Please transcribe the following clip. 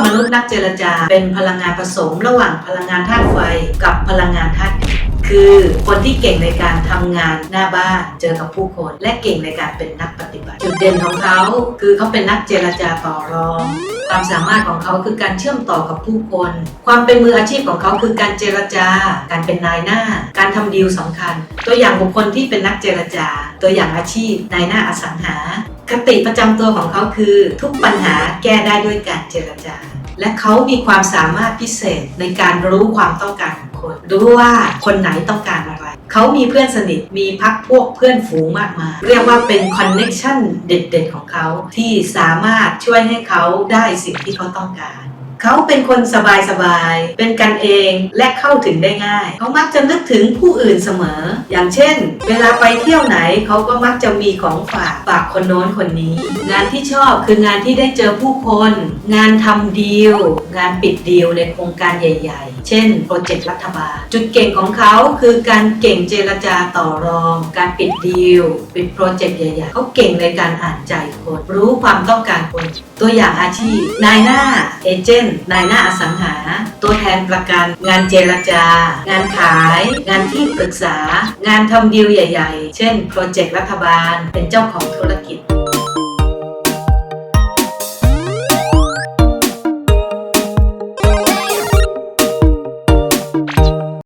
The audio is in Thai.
มนักเจรจาเป็นพลังงานผสมระหว่างพลังงานธาตุไฟกับพลังงานธาตุดินคือคนที่เก่งในการทำงานหน้าบ้านเจอกับผู้คน และเก่งในการเป็นนักปฏิบัติ จุดเด่นของเขาคือเขาเป็นนักเจรจาต่อรอง ความสามารถของเขาคือการเชื่อมต่อกับผู้คน ความเป็นมืออาชีพของเขาคือการเจรจาการเป็นนายหน้า การทำดีลสำคัญ ตัวอย่างบุคคลที่เป็นนักเจรจา ตัวอย่างอาชีพนายหน้าอสังหา คติประจำตัวของเขาคือ ทุกปัญหาแก้ได้ด้วยการเจรจา และเขามีความสามารถพิเศษในการรู้ความต้องการของคน รู้ว่าคนไหนต้องการอะไร เขามีเพื่อนสนิทมีพักพวกเพื่อนฝูงมากมายเรียกว่าเป็นคอนเน็ชันเด็ดๆของเขาที่สามารถช่วยให้เขาได้สิ่งที่เขาต้องการ เขาเป็นคนสบายๆเป็นกันเองและเข้าถึงได้ง่าย เขามักจะนึกถึงผู้อื่นเสมอ อย่างเช่น เวลาไปเที่ยวไหนเขาก็มักจะมีของฝากฝากคนโน้นคนนี้ งานที่ชอบคืองานที่ได้เจอผู้คน งานทำดีล งานปิดดีลในโครงการใหญ่ ๆ เช่น โปรเจกต์รัฐบาล จุดเก่งของเขาคือการเก่งเจรจาต่อรอง การปิดดีลปิดโปรเจกต์ใหญ่ๆ เขาเก่งในการอ่านใจคน รู้ความต้องการคนตัวอย่างอาชีพ นายหน้าเอเจนต์นายหน้าอสังหา ตัวแทนประกัน งานเจรจา งานขาย งานที่ปรึกษา งานทำดีลใหญ่ ๆ เช่นโปรเจกต์รัฐบาล เป็นเจ้าของธุรกิจ